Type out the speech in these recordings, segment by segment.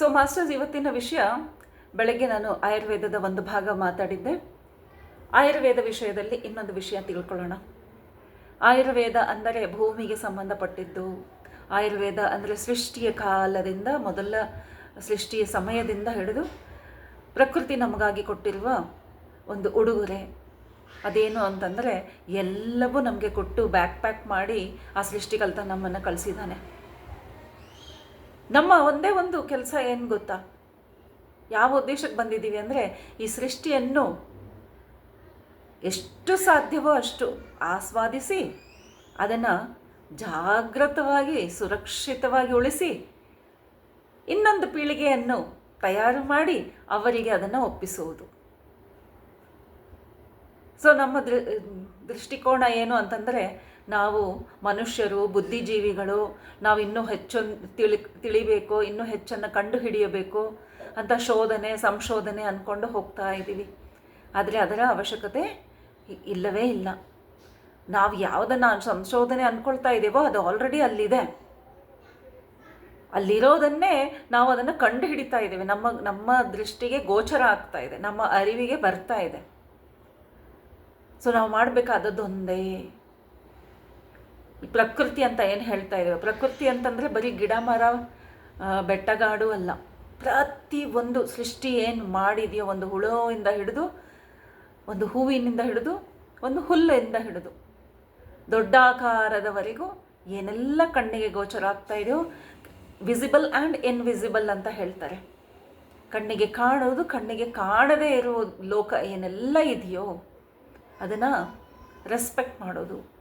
So masters ಇವತ್ತಿನ ವಿಷಯ, ಬೆಳಗ್ಗೆ ನಾನು ಆಯುರ್ವೇದದ ಒಂದು ಭಾಗ ಮಾತಾಡಿದ್ದೆ. ಆಯುರ್ವೇದ ವಿಷಯದಲ್ಲಿ ಇನ್ನೊಂದು ವಿಷಯ ತಿಳ್ಕೊಳ್ಳೋಣ. ಆಯುರ್ವೇದ ಅಂದರೆ ಭೂಮಿಗೆ ಸಂಬಂಧಪಟ್ಟಿದ್ದು, ಆಯುರ್ವೇದ ಅಂದರೆ ಸೃಷ್ಟಿಯ ಕಾಲದಿಂದ, ಮೊದಲ ಸೃಷ್ಟಿಯ ಸಮಯದಿಂದ ಹಿಡಿದು ಪ್ರಕೃತಿ ನಮಗಾಗಿ ಕೊಟ್ಟಿರುವ ಒಂದು ಉಡುಗೊರೆ. ಅದೇನು ಅಂತಂದರೆ, ಎಲ್ಲವೂ ನಮಗೆ ಕೊಟ್ಟು ಬ್ಯಾಕ್ ಪ್ಯಾಕ್ ಮಾಡಿ ಆ ಸೃಷ್ಟಿಕಲ್ತ ನಮ್ಮನ್ನು ಕಳಿಸಿದ್ದಾನೆ. ನಮ್ಮ ಒಂದೇ ಒಂದು ಕೆಲಸ ಏನು ಗೊತ್ತಾ? ಯಾವ ಉದ್ದೇಶಕ್ಕೆ ಬಂದಿದ್ದೀವಿ ಅಂದರೆ ಈ ಸೃಷ್ಟಿಯನ್ನು ಎಷ್ಟು ಸಾಧ್ಯವೋ ಅಷ್ಟು ಆಸ್ವಾದಿಸಿ, ಅದನ್ನು ಜಾಗೃತವಾಗಿ ಸುರಕ್ಷಿತವಾಗಿ ಉಳಿಸಿ, ಇನ್ನೊಂದು ಪೀಳಿಗೆಯನ್ನು ತಯಾರು ಮಾಡಿ ಅವರಿಗೆ ಅದನ್ನು ಒಪ್ಪಿಸುವುದು. ಸೊ ನಮ್ಮ ದೃ, ದೃಷ್ಟಿಕೋನ ಏನು ಅಂತಂದರೆ ನಾವು ಮನುಷ್ಯರು, ಬುದ್ಧಿಜೀವಿಗಳು, ನಾವು ಇನ್ನೂ ಹೆಚ್ಚೊಂದು ತಿಳಿ, ತಿಳಿಬೇಕು, ಇನ್ನೂ ಹೆಚ್ಚನ್ನು ಕಂಡು ಹಿಡಿಯಬೇಕು ಅಂತ ಶೋಧನೆ, ಸಂಶೋಧನೆ ಅಂದ್ಕೊಂಡು ಹೋಗ್ತಾ ಇದ್ದೀವಿ. ಆದರೆ ಅದರ ಅವಶ್ಯಕತೆ ಇಲ್ಲವೇ ಇಲ್ಲ. ನಾವು ಯಾವುದನ್ನು ಸಂಶೋಧನೆ ಅಂದ್ಕೊಳ್ತಾ ಇದ್ದೇವೋ ಅದು ಆಲ್ರೆಡಿ ಅಲ್ಲಿದೆ. ಅಲ್ಲಿರೋದನ್ನೇ ನಾವು ಅದನ್ನು ಕಂಡು ಹಿಡಿತಾ ಇದ್ದೇವೆ ನಮ್ಮ ನಮ್ಮ ದೃಷ್ಟಿಗೆ ಗೋಚರ ಆಗ್ತಾ ಇದೆ. ನಮ್ಮ ಅರಿವಿಗೆ ಬರ್ತಾ ಇದೆ. ಸೊ ನಾವು ಮಾಡಬೇಕಾದದ್ದು ಒಂದೇ. ಪ್ರಕೃತಿ ಅಂತ ಏನು ಹೇಳ್ತಾ ಇದ್ದೇವೆ? ಪ್ರಕೃತಿ ಅಂತಂದರೆ ಬರೀ ಗಿಡ, ಮರ ಬೆಟ್ಟಗಾಡು ಅಲ್ಲ. ಪ್ರತಿ ಒಂದು ಸೃಷ್ಟಿ ಏನು ಮಾಡಿದೆಯೋ, ಒಂದು ಹುಳುವಿಂದ ಹಿಡಿದು, ಒಂದು ಹೂವಿನಿಂದ ಹಿಡಿದು, ಒಂದು ಹುಲ್ಲಿಂದ ಹಿಡಿದು, ದೊಡ್ಡ ಆಕಾರದವರೆಗೂ ಏನೆಲ್ಲ ಕಣ್ಣಿಗೆ ಗೋಚರ ಆಗ್ತಾ ಇದೆಯೋ ವಿಸಿಬಲ್ ಆ್ಯಂಡ್ ಇನ್ವಿಸಿಬಲ್ ಅಂತ ಹೇಳ್ತಾರೆ. ಕಣ್ಣಿಗೆ ಕಾಣೋದು ಕಣ್ಣಿಗೆ ಕಾಣದೇ ಇರುವ ಲೋಕ ಏನೆಲ್ಲ ಇದೆಯೋ ಅದನ್ನು ರೆಸ್ಪೆಕ್ಟ್ ಮಾಡೋದು.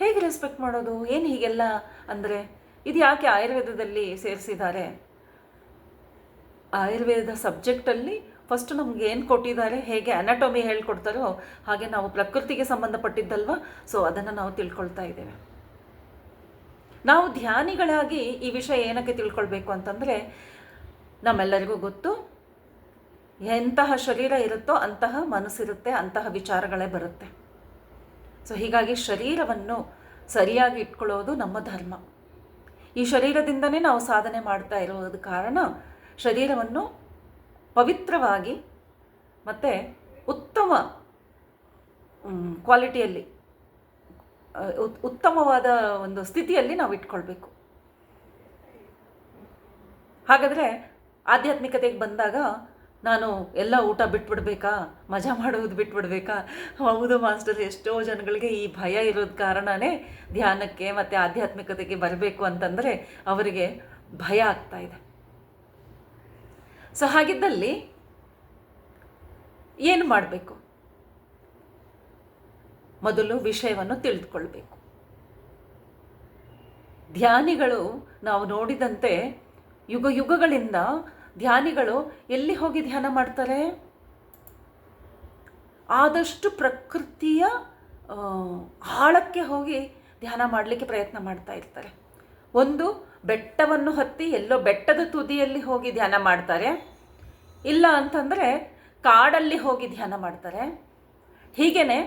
ಹೇಗೆ ರೆಸ್ಪೆಕ್ಟ್ ಮಾಡೋದು? ಏನು ಹೀಗೆಲ್ಲ ಅಂದರೆ, ಇದು ಯಾಕೆ ಆಯುರ್ವೇದದಲ್ಲಿ ಸೇರಿಸಿದ್ದಾರೆ? ಆಯುರ್ವೇದ ಸಬ್ಜೆಕ್ಟಲ್ಲಿ ಫಸ್ಟ್ ನಮ್ಗೆ ಏನು ಕೊಟ್ಟಿದ್ದಾರೆ, ಹೇಗೆ ಅನಾಟೊಮಿ ಹೇಳ್ಕೊಡ್ತಾರೋ ಹಾಗೆ ನಾವು ಪ್ರಕೃತಿಗೆ ಸಂಬಂಧಪಟ್ಟಿದ್ದಲ್ವ? ಸೊ ಅದನ್ನು ನಾವು ತಿಳ್ಕೊಳ್ತಾ ಇದ್ದೇವೆ. ನಾವು ಧ್ಯಾನಿಗಳಾಗಿ ಈ ವಿಷಯ ಏನಕ್ಕೆ ತಿಳ್ಕೊಳ್ಬೇಕು ಅಂತಂದರೆ, ನಮ್ಮೆಲ್ಲರಿಗೂ ಗೊತ್ತು. ಎಂತಹ ಶರೀರ ಇರುತ್ತೋ ಅಂತಹ ಮನಸ್ಸಿರುತ್ತೆ, ಅಂತಹ ವಿಚಾರಗಳೇ ಬರುತ್ತೆ. ಸೊ ಹೀಗಾಗಿ ಶರೀರವನ್ನು ಸರಿಯಾಗಿ ಇಟ್ಕೊಳ್ಳೋದು ನಮ್ಮ ಧರ್ಮ. ಈ ಶರೀರದಿಂದನೇ ನಾವು ಸಾಧನೆ ಮಾಡ್ತಾ ಇರೋದು ಕಾರಣ ಶರೀರವನ್ನು ಪವಿತ್ರವಾಗಿ ಮತ್ತು ಉತ್ತಮ ಕ್ವಾಲಿಟಿಯಲ್ಲಿ ಉತ್- ಉತ್ತಮವಾದ ಒಂದು ಸ್ಥಿತಿಯಲ್ಲಿ ನಾವು ಇಟ್ಕೊಳ್ಬೇಕು. ಹಾಗಾದರೆ ಆಧ್ಯಾತ್ಮಿಕತೆಗೆ ಬಂದಾಗ ನಾನು ಎಲ್ಲ ಊಟ ಬಿಟ್ಬಿಡ್ಬೇಕಾ? ಮಜಾ ಮಾಡೋದು ಬಿಟ್ಬಿಡ್ಬೇಕಾ? ಹೌದು ಮಾಸ್ಟರ್, ಎಷ್ಟೋ ಜನಗಳಿಗೆ ಈ ಭಯ ಇರೋದ ಕಾರಣನೇ ಧ್ಯಾನಕ್ಕೆ ಮತ್ತು ಆಧ್ಯಾತ್ಮಿಕತೆಗೆ ಬರಬೇಕು ಅಂತಂದರೆ ಅವರಿಗೆ ಭಯ ಆಗ್ತಾ ಇದೆ. ಸೊ ಹಾಗಿದ್ದಲ್ಲಿ ಏನು ಮಾಡಬೇಕು? ಮೊದಲು ವಿಷಯವನ್ನು ತಿಳಿದುಕೊಳ್ಬೇಕು. ಧ್ಯಾನಿಗಳು ನಾವು ನೋಡಿದಂತೆ ಯುಗ ಯುಗಗಳಿಂದ ಧ್ಯಾನಿಗಳು ಎಲ್ಲಿ ಹೋಗಿ ಧ್ಯಾನ ಮಾಡ್ತಾರೆ? ಆದಷ್ಟು ಪ್ರಕೃತಿಯ ಆಳಕ್ಕೆ ಹೋಗಿ ಧ್ಯಾನ ಮಾಡಲಿಕ್ಕೆ ಪ್ರಯತ್ನ ಮಾಡ್ತಾ ಇರ್ತಾರೆ. ಒಂದು, ಬೆಟ್ಟವನ್ನು ಹತ್ತಿ ಎಲ್ಲೋ ಬೆಟ್ಟದ ತುದಿಯಲ್ಲಿ ಹೋಗಿ ಧ್ಯಾನ ಮಾಡ್ತಾರೆ. ಇಲ್ಲ ಅಂತಂದರೆ ಕಾಡಲ್ಲಿ ಹೋಗಿ ಧ್ಯಾನ ಮಾಡ್ತಾರೆ. ಹೀಗೇನೆ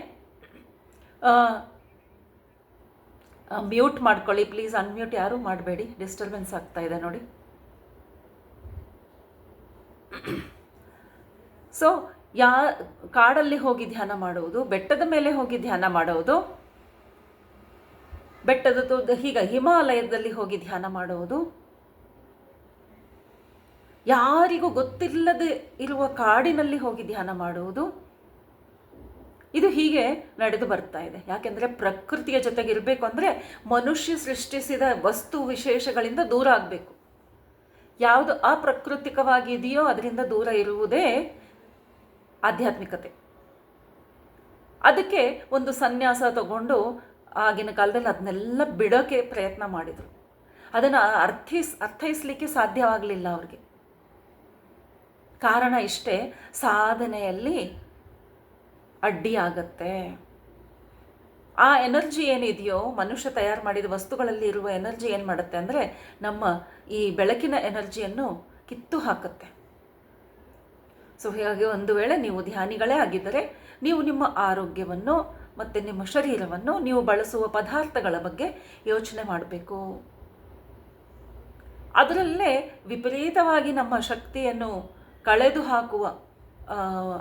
ಮ್ಯೂಟ್ ಮಾಡ್ಕೊಳ್ಳಿ. ಪ್ಲೀಸ್ ಅನ್ಮ್ಯೂಟ್ ಯಾರೂ ಮಾಡಬೇಡಿ. ಡಿಸ್ಟರ್ಬೆನ್ಸ್ ಆಗ್ತಾ ಇದೆ ನೋಡಿ. ಸೊ ಯಾ, ಕಾಡಲ್ಲಿ ಹೋಗಿ ಧ್ಯಾನ ಮಾಡುವುದು, ಬೆಟ್ಟದ ಮೇಲೆ ಹೋಗಿ ಧ್ಯಾನ ಮಾಡುವುದು, ಬೆಟ್ಟದ ತೋದ ಹೀಗೆ ಹಿಮಾಲಯದಲ್ಲಿ ಹೋಗಿ ಧ್ಯಾನ ಮಾಡುವುದು. ಯಾರಿಗೂ ಗೊತ್ತಿಲ್ಲದೆ ಇರುವ ಕಾಡಿನಲ್ಲಿ ಹೋಗಿ ಧ್ಯಾನ ಮಾಡುವುದು. ಇದು ಹೀಗೆ ನಡೆದು ಬರ್ತಾ ಇದೆ. ಯಾಕೆಂದರೆ ಪ್ರಕೃತಿಯ ಜೊತೆಗೆ ಇರಬೇಕು ಅಂದರೆ ಮನುಷ್ಯ ಸೃಷ್ಟಿಸಿದ ವಸ್ತು ವಿಶೇಷಗಳಿಂದ ದೂರ ಆಗಬೇಕು. ಯಾವುದು ಅಪ್ರಕೃತಿಕವಾಗಿದೆಯೋ ಅದರಿಂದ ದೂರ ಇರುವುದೇ ಆಧ್ಯಾತ್ಮಿಕತೆ. ಅದಕ್ಕೆ ಒಂದು ಸನ್ಯಾಸ ತಗೊಂಡು ಆಗಿನ ಕಾಲದಲ್ಲಿ ಅದನ್ನೆಲ್ಲ ಬಿಡೋಕ್ಕೆ ಪ್ರಯತ್ನ ಮಾಡಿದರು. ಅದನ್ನು ಅರ್ಥೈಸ್, ಅರ್ಥೈಸಲಿಕ್ಕೆ ಸಾಧ್ಯವಾಗಲಿಲ್ಲ ಅವ್ರಿಗೆ. ಕಾರಣ ಇಷ್ಟೇ, ಸಾಧನೆಯಲ್ಲಿ ಅಡ್ಡಿ ಆಗತ್ತೆ. ಆ ಎನರ್ಜಿ ಏನಿದೆಯೋ, ಮನುಷ್ಯ ತಯಾರು ಮಾಡಿದ ವಸ್ತುಗಳಲ್ಲಿ ಇರುವ ಎನರ್ಜಿ ಏನು ಮಾಡುತ್ತೆ ಅಂದರೆ ನಮ್ಮ ಈ ಬೆಳಕಿನ ಎನರ್ಜಿಯನ್ನು ಕಿತ್ತು ಹಾಕುತ್ತೆ. ಸೊ ಹೀಗಾಗಿ ಒಂದು ವೇಳೆ ನೀವು ಧ್ಯಾನಿಗಳೇ ಆಗಿದ್ದರೆ, ನೀವು ನಿಮ್ಮ ಆರೋಗ್ಯವನ್ನು ಮತ್ತು ನಿಮ್ಮ ಶರೀರವನ್ನು ನೀವು ಬಳಸುವ ಪದಾರ್ಥಗಳ ಬಗ್ಗೆ ಯೋಚನೆ ಮಾಡಬೇಕು. ಅದರಲ್ಲೇ ವಿಪರೀತವಾಗಿ ನಮ್ಮ ಶಕ್ತಿಯನ್ನು ಕಳೆದು ಹಾಕುವ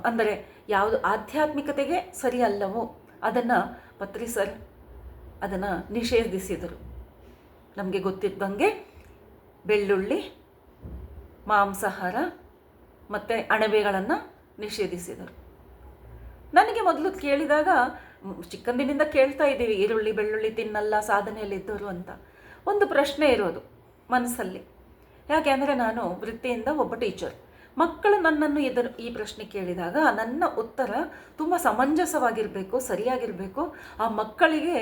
ಅಂದರೆ ಯಾವುದು ಆಧ್ಯಾತ್ಮಿಕತೆಗೆ ಸರಿಯಲ್ಲವೋ ಅದನ್ನು ಪತ್ರಿ ಸರ್ ಅದನ್ನು ನಿಷೇಧಿಸಿದರು. ನಮಗೆ ಗೊತ್ತಿದ್ದಂಗೆ ಬೆಳ್ಳುಳ್ಳಿ, ಮಾಂಸಾಹಾರ ಮತ್ತು ಅಣಬೆಗಳನ್ನು ನಿಷೇಧಿಸಿದರು. ನನಗೆ ಮೊದಲು ಕೇಳಿದಾಗ ಚಿಕ್ಕಂದಿನಿಂದ ಕೇಳ್ತಾ ಇದ್ದೀವಿ, ಈರುಳ್ಳಿ, ಬೆಳ್ಳುಳ್ಳಿ ತಿನ್ನಲ್ಲ, ಸಾಧನೆಯಲ್ಲಿದ್ದರು ಅಂತ. ಒಂದು ಪ್ರಶ್ನೆ ಇರೋದು ಮನಸ್ಸಲ್ಲಿ. ಯಾಕೆ ಅಂದರೆ ನಾನು ವೃತ್ತಿಯಿಂದ ಒಬ್ಬ ಟೀಚರ್. ಮಕ್ಕಳು ನನ್ನನ್ನು ಇದರ ಈ ಪ್ರಶ್ನೆ ಕೇಳಿದಾಗ ನನ್ನ ಉತ್ತರ ತುಂಬ ಸಮಂಜಸವಾಗಿರಬೇಕು, ಸರಿಯಾಗಿರಬೇಕು, ಆ ಮಕ್ಕಳಿಗೆ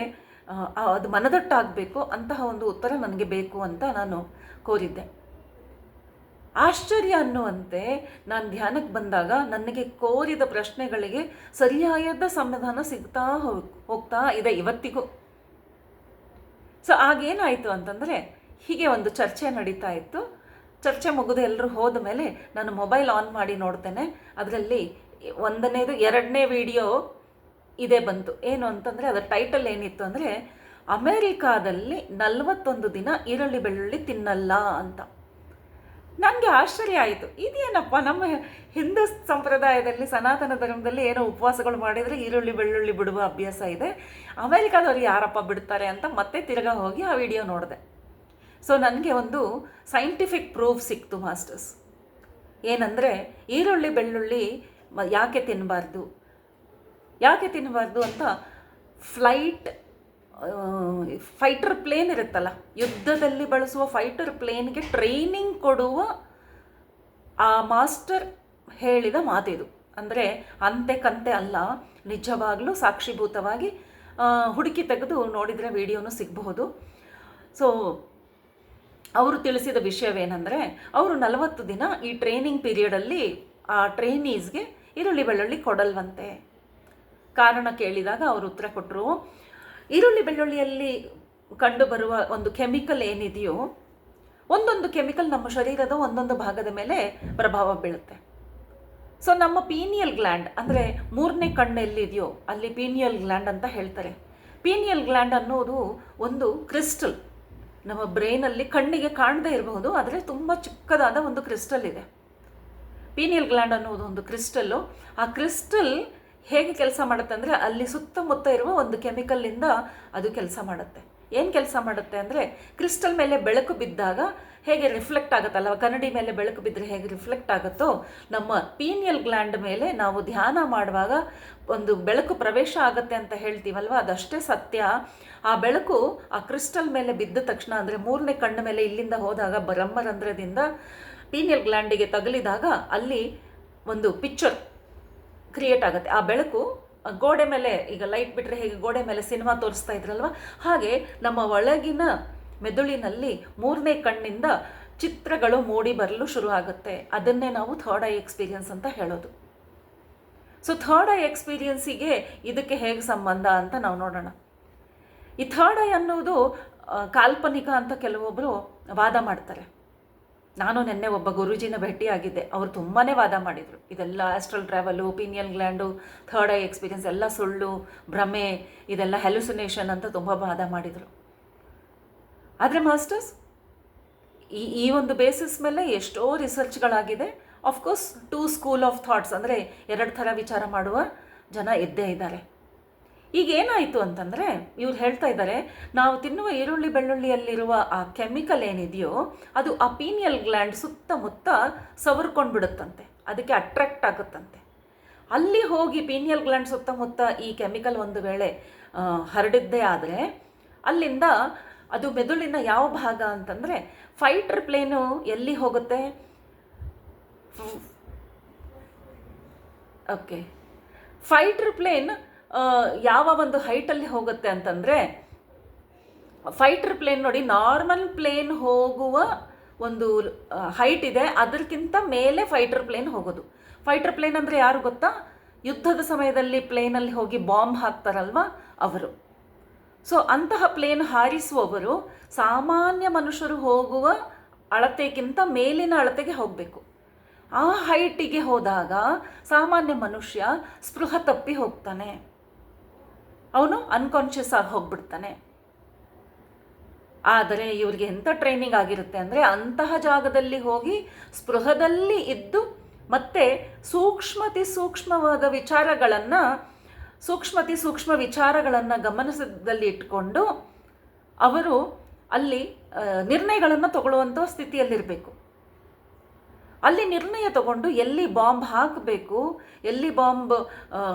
ಅದು ಮನದಟ್ಟಾಗಬೇಕು ಅಂತಹ ಒಂದು ಉತ್ತರ ನನಗೆ ಬೇಕು ಅಂತ ನಾನು ಕೋರಿದ್ದೆ. ಆಶ್ಚರ್ಯ ಅನ್ನುವಂತೆ ನಾನು ಧ್ಯಾನಕ್ಕೆ ಬಂದಾಗ ನನಗೆ ಕೋರಿದ ಪ್ರಶ್ನೆಗಳಿಗೆ ಸರಿಯಾದ ಸಮಾಧಾನ ಸಿಗ್ತಾ ಹೋಗ್, ಹೋಗ್ತಾ ಇದೆ ಇವತ್ತಿಗೂ. ಸೊ ಆಗೇನಾಯಿತು ಅಂತಂದರೆ, ಹೀಗೆ ಒಂದು ಚರ್ಚೆ ನಡೀತಾ ಇತ್ತು. ಚರ್ಚೆ ಮುಗಿದು ಎಲ್ಲರೂ ಹೋದ ಮೇಲೆ ನಾನು ಮೊಬೈಲ್ ಆನ್ ಮಾಡಿ ನೋಡ್ತೇನೆ. ಅದರಲ್ಲಿ ಒಂದನೇದು, ಎರಡನೇ ವಿಡಿಯೋ ಇದೇ ಬಂತು. ಏನು ಅಂತಂದರೆ, ಅದರ ಟೈಟಲ್ ಏನಿತ್ತು ಅಂದರೆ, ಅಮೇರಿಕಾದಲ್ಲಿ ನಲವತ್ತೊಂದು ದಿನ ಈರುಳ್ಳಿ ಬೆಳ್ಳುಳ್ಳಿ ತಿನ್ನಲ್ಲ ಅಂತ. ನನಗೆ ಆಶ್ಚರ್ಯ ಆಯಿತು. ಇದೇನಪ್ಪ, ನಮ್ಮ ಹಿಂದೂ ಸಂಪ್ರದಾಯದಲ್ಲಿ, ಸನಾತನ ಧರ್ಮದಲ್ಲಿ ಏನೋ ಉಪವಾಸಗಳು ಮಾಡಿದರೆ ಈರುಳ್ಳಿ, ಬೆಳ್ಳುಳ್ಳಿ ಬಿಡುವ ಅಭ್ಯಾಸ ಇದೆ. ಅಮೇರಿಕಾದವ್ರು ಯಾರಪ್ಪ ಬಿಡ್ತಾರೆ ಅಂತ ಮತ್ತೆ ತಿರ್ಗಾ ಹೋಗಿ ಆ ವಿಡಿಯೋ ನೋಡಿದೆ. ಸೊ ನನಗೆ ಒಂದು ಸೈಂಟಿಫಿಕ್ ಪ್ರೂಫ್ ಸಿಕ್ತು ಮಾಸ್ಟರ್ಸ್ ಏನಂದರೆ, ಈರುಳ್ಳಿ, ಬೆಳ್ಳುಳ್ಳಿ ಯಾಕೆ ತಿನ್ನಬಾರ್ದು ಯಾಕೆ ತಿನ್ನಬಾರ್ದು ಅಂತ ಫ್ಲೈಟ್ ಫೈಟರ್ ಪ್ಲೇನ್ ಇರುತ್ತಲ್ಲ, ಯುದ್ಧದಲ್ಲಿ ಬಳಸುವ ಫೈಟರ್ ಪ್ಲೇನ್ಗೆ ಟ್ರೈನಿಂಗ್ ಕೊಡುವ ಆ ಮಾಸ್ಟರ್ ಹೇಳಿದ ಮಾತಿದು. ಅಂದರೆ ಅಂತೆ ಕಂತೆ ಅಲ್ಲ, ನಿಜವಾಗಲೂ ಸಾಕ್ಷಿಭೂತವಾಗಿ ಹುಡುಕಿ ತೆಗೆದು ನೋಡಿದರೆ ವಿಡಿಯೋನು ಸಿಗಬಹುದು. ಸೊ ಅವರು ತಿಳಿಸಿದ ವಿಷಯವೇನೆಂದರೆ, ಅವರು ನಲವತ್ತು ದಿನ ಈ ಟ್ರೈನಿಂಗ್ ಪೀರಿಯಡಲ್ಲಿ ಆ ಟ್ರೈನೀಸ್ಗೆ ಈರುಳ್ಳಿ, ಬೆಳ್ಳುಳ್ಳಿ ಕೊಡಲ್ವಂತೆ. ಕಾರಣ ಕೇಳಿದಾಗ ಅವರು ಉತ್ತರ ಕೊಟ್ಟರು ಈರುಳ್ಳಿ ಬೆಳ್ಳುಳ್ಳಿಯಲ್ಲಿ ಕಂಡುಬರುವ ಒಂದು ಕೆಮಿಕಲ್ ಏನಿದೆಯೋ, ಒಂದೊಂದು ಕೆಮಿಕಲ್ ನಮ್ಮ ಶರೀರದ ಒಂದೊಂದು ಭಾಗದ ಮೇಲೆ ಪ್ರಭಾವ ಬೀಳುತ್ತೆ. ಸೊ ನಮ್ಮ ಪೀನಿಯಲ್ ಗ್ಲ್ಯಾಂಡ್ ಅಂದರೆ ಮೂರನೇ ಕಣ್ಣು ಎಲ್ಲಿದೆಯೋ ಅಲ್ಲಿ ಪೀನಿಯಲ್ ಗ್ಲ್ಯಾಂಡ್ ಅಂತ ಹೇಳ್ತಾರೆ. ಪೀನಿಯಲ್ ಗ್ಲ್ಯಾಂಡ್ ಅನ್ನೋದು ಒಂದು ಕ್ರಿಸ್ಟಲ್ ನಮ್ಮ ಬ್ರೈನಲ್ಲಿ ಕಣ್ಣಿಗೆ ಕಾಣದೇ ಇರಬಹುದು, ಆದರೆ ತುಂಬ ಚಿಕ್ಕದಾದ ಒಂದು ಕ್ರಿಸ್ಟಲ್ ಇದೆ. ಪೀನಿಯಲ್ ಗ್ಲ್ಯಾಂಡ್ ಅನ್ನೋದು ಒಂದು ಕ್ರಿಸ್ಟಲ್ಲು ಆ ಕ್ರಿಸ್ಟಲ್ ಹೇಗೆ ಕೆಲಸ ಮಾಡುತ್ತೆ ಅಂದರೆ ಅಲ್ಲಿ ಸುತ್ತಮುತ್ತ ಇರುವ ಒಂದು ಕೆಮಿಕಲ್ಲಿಂದ ಅದು ಕೆಲಸ ಮಾಡುತ್ತೆ. ಏನು ಕೆಲಸ ಮಾಡುತ್ತೆ ಅಂದರೆ ಕ್ರಿಸ್ಟಲ್ ಮೇಲೆ ಬೆಳಕು ಬಿದ್ದಾಗ ಹೇಗೆ ರಿಫ್ಲೆಕ್ಟ್ ಆಗುತ್ತಲ್ಲ ಕನ್ನಡಿ ಮೇಲೆ ಬೆಳಕು ಬಿದ್ದರೆ ಹೇಗೆ ರಿಫ್ಲೆಕ್ಟ್ ಆಗುತ್ತೋ, ನಮ್ಮ ಪೀನಿಯಲ್ ಗ್ಲ್ಯಾಂಡ್ ಮೇಲೆ ನಾವು ಧ್ಯಾನ ಮಾಡುವಾಗ ಒಂದು ಬೆಳಕು ಪ್ರವೇಶ ಆಗುತ್ತೆ ಅಂತ ಹೇಳ್ತೀವಲ್ವ? ಅದಷ್ಟೇ ಸತ್ಯ. ಆ ಬೆಳಕು ಆ ಕ್ರಿಸ್ಟಲ್ ಮೇಲೆ ಬಿದ್ದ ತಕ್ಷಣ ಅಂದರೆ ಮೂರನೇ ಕಣ್ಣು ಮೇಲೆ ಇಲ್ಲಿಂದ ಹೋದಾಗ ಬ್ರಹ್ಮರಂಧ್ರದಿಂದ ಪೀನಿಯಲ್ ಗ್ಲ್ಯಾಂಡಿಗೆ ತಗುಲಿದಾಗ ಅಲ್ಲಿ ಒಂದು ಪಿಕ್ಚರ್ ಕ್ರಿಯೇಟ್ ಆಗುತ್ತೆ. ಆ ಬೆಳಕು ಗೋಡೆ ಮೇಲೆ, ಈಗ ಲೈಟ್ ಬಿಟ್ಟರೆ ಹೇಗೆ ಗೋಡೆ ಮೇಲೆ ಸಿನಿಮಾ ತೋರಿಸ್ತಾ ಇದ್ರಲ್ವ? ಹಾಗೆ ನಮ್ಮ ಒಳಗಿನ ಮೆದುಳಿನಲ್ಲಿ ಮೂರನೇ ಕಣ್ಣಿಂದ ಚಿತ್ರಗಳು ಮೂಡಿ ಬರಲು ಶುರು ಆಗುತ್ತೆ. ಅದನ್ನೇ ನಾವು ಥರ್ಡ್ ಐ ಎಕ್ಸ್ಪೀರಿಯನ್ಸ್ ಅಂತ ಹೇಳೋದು. ಸೊ ಥರ್ಡ್ ಐ ಎಕ್ಸ್ಪೀರಿಯನ್ಸಿಗೆ ಇದಕ್ಕೆ ಹೇಗೆ ಸಂಬಂಧ ಅಂತ ನಾವು ನೋಡೋಣ. ಈ ಥರ್ಡ್ ಐ ಅನ್ನೋದು ಕಾಲ್ಪನಿಕ ಅಂತ ಕೆಲವೊಬ್ಬರು ವಾದ ಮಾಡ್ತಾರೆ. ನಾನು ನಿನ್ನೆ ಒಬ್ಬ ಗುರೂಜಿನ ಭೇಟಿಯಾಗಿದ್ದೆ ಅವರು ತುಂಬಾ ವಾದ ಮಾಡಿದರು. ಇದೆಲ್ಲ astral travel opinion gland third eye experience ಎಲ್ಲ ಸುಳ್ಳು, ಭ್ರಮೆ, ಇದೆಲ್ಲ ಹೆಲುಸಿನೇಷನ್ ಅಂತ ತುಂಬ ವಾದ ಮಾಡಿದರು. ಆದರೆ ಮಾಸ್ಟರ್ಸ್, ಈ ಈ ಒಂದು ಬೇಸಿಸ್ ಮೇಲೆ ಎಷ್ಟೋ ರಿಸರ್ಚ್ಗಳಾಗಿದೆ of course two school of thoughts ಅಂದರೆ ಎರಡು ಥರ ವಿಚಾರ ಮಾಡುವ ಜನ ಇದ್ದೇ ಇದ್ದಾರೆ. ಈಗ ಏನಾಯಿತು ಅಂತಂದರೆ ಇವ್ರು ಹೇಳ್ತಾ ಇದ್ದಾರೆ, ನಾವು ತಿನ್ನುವ ಈರುಳ್ಳಿ ಬೆಳ್ಳುಳ್ಳಿಯಲ್ಲಿರುವ ಆ ಕೆಮಿಕಲ್ ಏನಿದೆಯೋ ಅದು ಆ ಪೀನಿಯಲ್ ಗ್ಲ್ಯಾಂಡ್ ಸುತ್ತಮುತ್ತ ಸವರ್ಕೊಂಡು ಬಿಡುತ್ತಂತೆ ಅದಕ್ಕೆ ಅಟ್ರಾಕ್ಟ್ ಆಗುತ್ತಂತೆ. ಅಲ್ಲಿ ಹೋಗಿ ಪೀನಿಯಲ್ ಗ್ಲ್ಯಾಂಡ್ ಸುತ್ತಮುತ್ತ ಈ ಕೆಮಿಕಲ್ ಒಂದು ವೇಳೆ ಹರಡಿದ್ದೇ ಆದರೆ, ಅಲ್ಲಿಂದ ಅದು ಮೆದುಳಿನ ಯಾವ ಭಾಗ ಅಂತಂದರೆ ಫೈಟರ್ ಪ್ಲೇನು ಎಲ್ಲಿ ಹೋಗುತ್ತೆ? ಓಕೆ ಫೈಟರ್ ಪ್ಲೇನ್ ಯಾವ ಒಂದು ಹೈಟಲ್ಲಿ ಹೋಗುತ್ತೆ ಅಂತಂದರೆ ಫೈಟರ್ ಪ್ಲೇನ್ ನೋಡಿ ನಾರ್ಮಲ್ ಪ್ಲೇನ್ ಹೋಗುವ ಒಂದು ಹೈಟ್ ಇದೆ ಅದಕ್ಕಿಂತ ಮೇಲೆ ಫೈಟರ್ ಪ್ಲೇನ್ ಹೋಗೋದು. ಫೈಟರ್ ಪ್ಲೇನ್ ಅಂದರೆ ಯಾರು ಗೊತ್ತಾ? ಯುದ್ಧದ ಸಮಯದಲ್ಲಿ ಪ್ಲೇನಲ್ಲಿ ಹೋಗಿ ಬಾಂಬ್ ಹಾಕ್ತಾರಲ್ವಾ? ಅವರು. ಸೊ ಅಂತಹ ಪ್ಲೇನ್ ಹಾರಿಸುವವರು ಸಾಮಾನ್ಯ ಮನುಷ್ಯರು ಹೋಗುವ ಅಳತೆಗಿಂತ ಮೇಲಿನ ಅಳತೆಗೆ ಹೋಗಬೇಕು. ಆ ಹೈಟಿಗೆ ಹೋದಾಗ ಸಾಮಾನ್ಯ ಮನುಷ್ಯ ಸ್ಪೃಹ ತಪ್ಪಿ ಹೋಗ್ತಾನೆ. ಅವನು ಅನ್ಕಾನ್ಷಿಯಸ್ ಆಗಿ ಹೋಗ್ಬಿಡ್ತಾನೆ. ಆದರೆ ಇವರಿಗೆ ಎಂಥ ಟ್ರೈನಿಂಗ್ ಆಗಿರುತ್ತೆ ಅಂದರೆ ಅಂತಹ ಜಾಗದಲ್ಲಿ ಹೋಗಿ ಸ್ಪೃಹದಲ್ಲಿ ಇದ್ದು ಮತ್ತೆ ಸೂಕ್ಷ್ಮತಿ ಸೂಕ್ಷ್ಮವಾದ ವಿಚಾರಗಳನ್ನು, ಸೂಕ್ಷ್ಮತಿ ಸೂಕ್ಷ್ಮ ವಿಚಾರಗಳನ್ನು ಗಮನಿಸದಲ್ಲಿ ಇಟ್ಕೊಂಡು ಅವರು ಅಲ್ಲಿ ನಿರ್ಣಯಗಳನ್ನು ತಗೊಳ್ಳುವಂಥ ಸ್ಥಿತಿಯಲ್ಲಿರಬೇಕು. ಅಲ್ಲಿ ನಿರ್ಣಯ ತಗೊಂಡು ಎಲ್ಲಿ ಬಾಂಬ್ ಹಾಕಬೇಕು, ಎಲ್ಲಿ ಬಾಂಬ್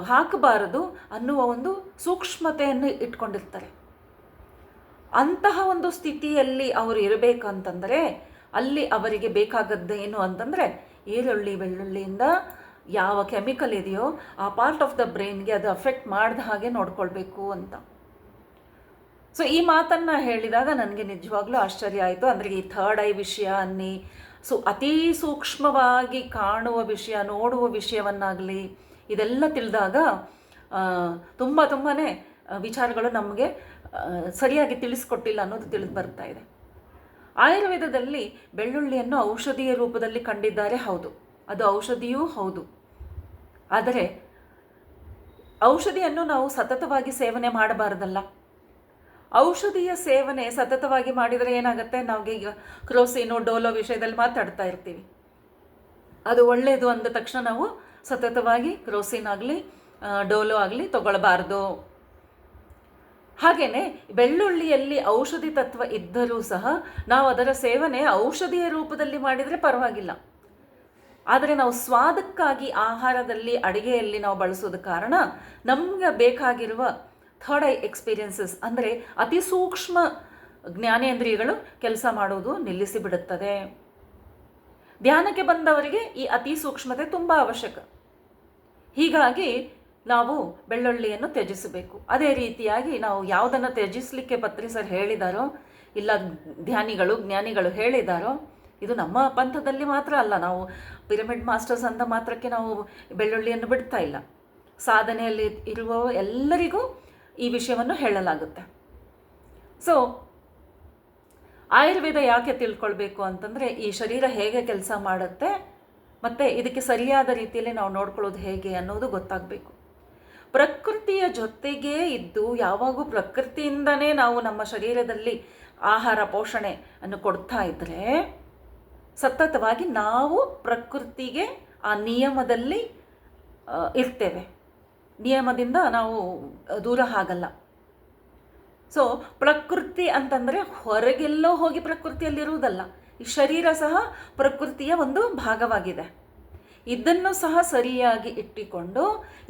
ಹಾಕಬಾರದು ಅನ್ನುವ ಒಂದು ಸೂಕ್ಷ್ಮತೆಯನ್ನು ಇಟ್ಕೊಂಡಿರ್ತಾರೆ. ಅಂತಹ ಒಂದು ಸ್ಥಿತಿಯಲ್ಲಿ ಅವರು ಇರಬೇಕಂತಂದರೆ, ಅಲ್ಲಿ ಅವರಿಗೆ ಬೇಕಾಗದ್ದೇನು ಅಂತಂದರೆ, ಈರುಳ್ಳಿ, ಬೆಳ್ಳುಳ್ಳಿಯಿಂದ ಯಾವ ಕೆಮಿಕಲ್ ಇದೆಯೋ ಆ ಪಾರ್ಟ್ ಆಫ್ ದ ಬ್ರೈನ್ಗೆ ಅದು ಅಫೆಕ್ಟ್ ಮಾಡಿದ ಹಾಗೆ ನೋಡ್ಕೊಳ್ಬೇಕು ಅಂತ. ಸೊ ಈ ಮಾತನ್ನು ಹೇಳಿದಾಗ ನನಗೆ ನಿಜವಾಗ್ಲೂ ಆಶ್ಚರ್ಯ ಆಯಿತು. ಅಂದರೆ ಈ ಥರ್ಡ್ ಐ ವಿಷಯ ಅನ್ನಿ ಸೊ ಅತೀ ಸೂಕ್ಷ್ಮವಾಗಿ ಕಾಣುವ ವಿಷಯ, ನೋಡುವ ವಿಷಯವನ್ನಾಗಲಿ ಇದೆಲ್ಲ ತಿಳಿದಾಗ ತುಂಬ ತುಂಬಾ ವಿಚಾರಗಳು ನಮಗೆ ಸರಿಯಾಗಿ ತಿಳಿಸ್ಕೊಟ್ಟಿಲ್ಲ ಅನ್ನೋದು ತಿಳಿದು ಬರ್ತಾ ಇದೆ. ಆಯುರ್ವೇದದಲ್ಲಿ ಬೆಳ್ಳುಳ್ಳಿಯನ್ನು ಔಷಧಿಯ ರೂಪದಲ್ಲಿ ಕಂಡಿದ್ದಾರೆ, ಹೌದು. ಅದು ಔಷಧಿಯೂ ಹೌದು. ಆದರೆ ಔಷಧಿಯನ್ನು ನಾವು ಸತತವಾಗಿ ಸೇವನೆ ಮಾಡಬಾರ್ದಲ್ಲ. ಔಷಧಿಯ ಸೇವನೆ ಸತತವಾಗಿ ಮಾಡಿದರೆ ಏನಾಗುತ್ತೆ? ನಮಗೆ ಈಗ ಕ್ರೋಸಿನೋ, ಡೋಲೋ ವಿಷಯದಲ್ಲಿ ಮಾತಾಡ್ತಾ ಇರ್ತೀವಿ. ಅದು ಒಳ್ಳೆಯದು ಅಂದ ತಕ್ಷಣ ನಾವು ಸತತವಾಗಿ ಕ್ರೋಸಿನ್ ಆಗಲಿ ಡೋಲೋ ಆಗಲಿ ತಗೊಳ್ಬಾರ್ದು. ಹಾಗೆಯೇ ಬೆಳ್ಳುಳ್ಳಿಯಲ್ಲಿ ಔಷಧಿ ತತ್ವ ಇದ್ದರೂ ಸಹ ನಾವು ಅದರ ಸೇವನೆ ಔಷಧಿಯ ರೂಪದಲ್ಲಿ ಮಾಡಿದರೆ ಪರವಾಗಿಲ್ಲ. ಆದರೆ ನಾವು ಸ್ವಾದಕ್ಕಾಗಿ ಆಹಾರದಲ್ಲಿ ಅಡುಗೆಯಲ್ಲಿ ನಾವು ಬಳಸೋದ ಕಾರಣ ನಮಗೆ ಬೇಕಾಗಿರುವ ಥರ್ಡ್ ಐ ಎಕ್ಸ್ಪೀರಿಯನ್ಸಸ್ ಅಂದರೆ ಅತಿ ಸೂಕ್ಷ್ಮ ಜ್ಞಾನೇಂದ್ರಿಯಗಳು ಕೆಲಸ ಮಾಡುವುದು ನಿಲ್ಲಿಸಿ ಬಿಡುತ್ತದೆ. ಧ್ಯಾನಕ್ಕೆ ಬಂದವರಿಗೆ ಈ ಅತಿ ಸೂಕ್ಷ್ಮತೆ ತುಂಬ ಅವಶ್ಯಕ. ಹೀಗಾಗಿ ನಾವು ಬೆಳ್ಳುಳ್ಳಿಯನ್ನು ತ್ಯಜಿಸಬೇಕು. ಅದೇ ರೀತಿಯಾಗಿ ನಾವು ಯಾವುದನ್ನು ತ್ಯಜಿಸಲಿಕ್ಕೆ ಪತ್ರಿ ಸರ್ ಹೇಳಿದಾರೋ, ಇಲ್ಲ ಧ್ಯಾನಿಗಳು, ಜ್ಞಾನಿಗಳು ಹೇಳಿದಾರೋ, ಇದು ನಮ್ಮ ಪಂಥದಲ್ಲಿ ಮಾತ್ರ ಅಲ್ಲ. ನಾವು ಪಿರಮಿಡ್ ಮಾಸ್ಟರ್ಸ್ ಅಂದ ಮಾತ್ರಕ್ಕೆ ನಾವು ಬೆಳ್ಳುಳ್ಳಿಯನ್ನು ಬಿಡ್ತಾ ಇಲ್ಲ. ಸಾಧನೆಯಲ್ಲಿ ಇರುವ ಎಲ್ಲರಿಗೂ ಈ ವಿಷಯವನ್ನು ಹೇಳಲಾಗುತ್ತೆ. ಸೊ ಆಯುರ್ವೇದ ಯಾಕೆ ತಿಳ್ಕೊಳ್ಬೇಕು ಅಂತಂದರೆ, ಈ ಶರೀರ ಹೇಗೆ ಕೆಲಸ ಮಾಡುತ್ತೆ, ಮತ್ತು ಇದಕ್ಕೆ ಸರಿಯಾದ ರೀತಿಯಲ್ಲಿ ನಾವು ನೋಡ್ಕೊಳ್ಳೋದು ಹೇಗೆ ಅನ್ನೋದು ಗೊತ್ತಾಗಬೇಕು. ಪ್ರಕೃತಿಯ ಜೊತೆಗೇ ಇದ್ದು, ಯಾವಾಗೂ ಪ್ರಕೃತಿಯಿಂದನೇ ನಾವು ನಮ್ಮ ಶರೀರದಲ್ಲಿ ಆಹಾರ ಪೋಷಣೆ ಅನ್ನು ಕೊಡ್ತಾ ಇದ್ದರೆ ಸತತವಾಗಿ ನಾವು ಪ್ರಕೃತಿಗೆ ಆ ನಿಯಮದಲ್ಲಿ ಇರ್ತೇವೆ. ನಿಯಮದಿಂದ ನಾವು ದೂರ ಆಗಲ್ಲ ಸೊ ಪ್ರಕೃತಿ ಅಂತಂದರೆ ಹೊರಗೆಲ್ಲೋ ಹೋಗಿ ಪ್ರಕೃತಿಯಲ್ಲಿರುವುದಲ್ಲ, ಈ ಶರೀರ ಸಹ ಪ್ರಕೃತಿಯ ಒಂದು ಭಾಗವಾಗಿದೆ. ಇದನ್ನು ಸಹ ಸರಿಯಾಗಿ ಇಟ್ಟಿಕೊಂಡು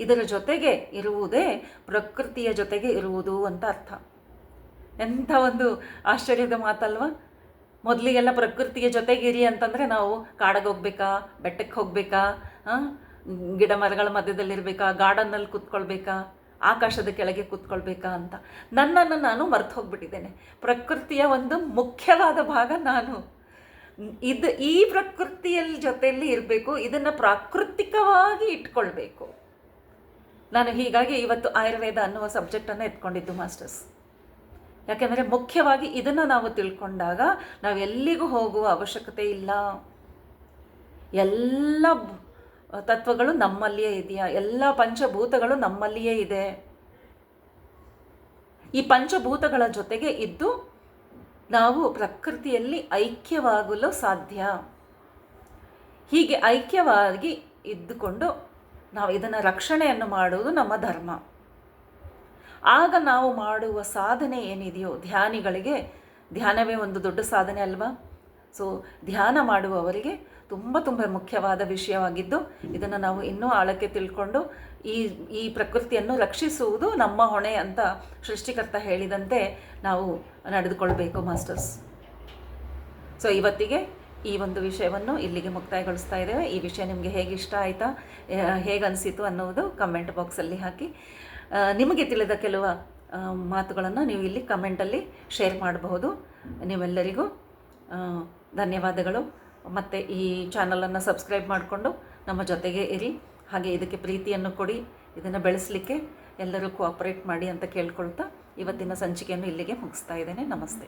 ಇದರ ಜೊತೆಗೆ ಇರುವುದೇ ಪ್ರಕೃತಿಯ ಜೊತೆಗೆ ಇರುವುದು ಅಂತ ಅರ್ಥ. ಎಂಥ ಒಂದು ಆಶ್ಚರ್ಯದ ಮಾತಲ್ವ? ಮೊದಲಿಗೆಲ್ಲ ಪ್ರಕೃತಿಯ ಜೊತೆಗಿರಿ ಅಂತಂದರೆ ನಾವು ಕಾಡಿಗೆ ಹೋಗ್ಬೇಕಾ ಬೆಟ್ಟಕ್ಕೆ ಹೋಗಬೇಕಾ ಗಿಡ ಮರಗಳ ಮಧ್ಯದಲ್ಲಿರಬೇಕಾ, ಗಾರ್ಡನ್ನಲ್ಲಿ ಕೂತ್ಕೊಳ್ಬೇಕಾ, ಆಕಾಶದ ಕೆಳಗೆ ಕೂತ್ಕೊಳ್ಬೇಕಾ ಅಂತ. ನನ್ನನ್ನು ನಾನು ಮರ್ತು ಹೋಗ್ಬಿಟ್ಟಿದ್ದೇನೆ. ಪ್ರಕೃತಿಯ ಒಂದು ಮುಖ್ಯವಾದ ಭಾಗ ನಾನು. ಇದು ಈ ಪ್ರಕೃತಿಯಲ್ಲಿ ಜೊತೆಯಲ್ಲಿ ಇರಬೇಕು, ಇದನ್ನು ಪ್ರಾಕೃತಿಕವಾಗಿ ಇಟ್ಕೊಳ್ಬೇಕು. ನಾನು ಹೀಗಾಗಿ ಇವತ್ತು ಆಯುರ್ವೇದ ಅನ್ನುವ ಸಬ್ಜೆಕ್ಟನ್ನು ಎತ್ಕೊಂಡಿದ್ದು ಮಾಸ್ಟರ್ಸ್. ಯಾಕೆಂದರೆ ಮುಖ್ಯವಾಗಿ ಇದನ್ನು ನಾವು ತಿಳ್ಕೊಂಡಾಗ ನಾವು ಎಲ್ಲಿಗೂ ಹೋಗುವ ಅವಶ್ಯಕತೆ ಇಲ್ಲ. ಎಲ್ಲ ತತ್ವಗಳು ನಮ್ಮಲ್ಲಿಯೇ ಇದೆಯಾ? ಎಲ್ಲ ಪಂಚಭೂತಗಳು ನಮ್ಮಲ್ಲಿಯೇ ಇದೆ. ಈ ಪಂಚಭೂತಗಳ ಜೊತೆಗೆ ಇದ್ದು ನಾವು ಪ್ರಕೃತಿಯಲ್ಲಿ ಐಕ್ಯವಾಗಲು ಸಾಧ್ಯ. ಹೀಗೆ ಐಕ್ಯವಾಗಿ ಇದ್ದುಕೊಂಡು ನಾವು ಇದನ್ನು ರಕ್ಷಣೆಯನ್ನು ಮಾಡುವುದು ನಮ್ಮ ಧರ್ಮ. ಆಗ ನಾವು ಮಾಡುವ ಸಾಧನೆ ಏನಿದೆಯೋ, ಧ್ಯಾನಿಗಳಿಗೆ, ಧ್ಯಾನವೇ ಒಂದು ದೊಡ್ಡ ಸಾಧನೆ ಅಲ್ವಾ? ಸೊ ಧ್ಯಾನ ಮಾಡುವವರಿಗೆ ತುಂಬ ತುಂಬ ಮುಖ್ಯವಾದ ವಿಷಯವಾಗಿದ್ದು, ಇದನ್ನು ನಾವು ಇನ್ನೂ ಆಳಕ್ಕೆ ತಿಳ್ಕೊಂಡು ಈ ಈ ಪ್ರಕೃತಿಯನ್ನು ರಕ್ಷಿಸುವುದು ನಮ್ಮ ಹೊಣೆ ಅಂತ ಸೃಷ್ಟಿಕರ್ತ ಹೇಳಿದಂತೆ ನಾವು ನಡೆದುಕೊಳ್ಬೇಕು, ಮಾಸ್ಟರ್ಸ್. ಸೊ ಇವತ್ತಿಗೆ ಈ ಒಂದು ವಿಷಯವನ್ನು ಇಲ್ಲಿಗೆ ಮುಕ್ತಾಯಗೊಳಿಸ್ತಾ ಇದ್ದೇವೆ. ಈ ವಿಷಯ ನಿಮಗೆ ಹೇಗೆ ಇಷ್ಟ ಆಯಿತಾ ಹೇಗೆ ಅನಿಸಿತು ಅನ್ನೋದು ಕಮೆಂಟ್ ಬಾಕ್ಸಲ್ಲಿ ಹಾಕಿ. ನಿಮಗೆ ತಿಳಿದ ಕೆಲವು ಮಾತುಗಳನ್ನು ನೀವು ಇಲ್ಲಿ ಕಮೆಂಟಲ್ಲಿ ಶೇರ್ ಮಾಡಬಹುದು. ನೀವೆಲ್ಲರಿಗೂ ಧನ್ಯವಾದಗಳು. ಮತ್ತು ಈ ಚಾನಲನ್ನು ಸಬ್ಸ್ಕ್ರೈಬ್ ಮಾಡಿಕೊಂಡು ನಮ್ಮ ಜೊತೆಗೆ ಇರಿ. ಹಾಗೆ ಇದಕ್ಕೆ ಪ್ರೀತಿಯನ್ನು ಕೊಡಿ, ಇದನ್ನು ಬೆಳೆಸಲಿಕ್ಕೆ ಎಲ್ಲರೂ ಕೋಆಪರೇಟ್ ಮಾಡಿ ಅಂತ ಕೇಳ್ಕೊಳ್ತಾ ಇವತ್ತಿನ ಸಂಚಿಕೆಯನ್ನು ಇಲ್ಲಿಗೆ ಮುಗಿಸ್ತಾ ಇದ್ದೇನೆ. ನಮಸ್ತೆ.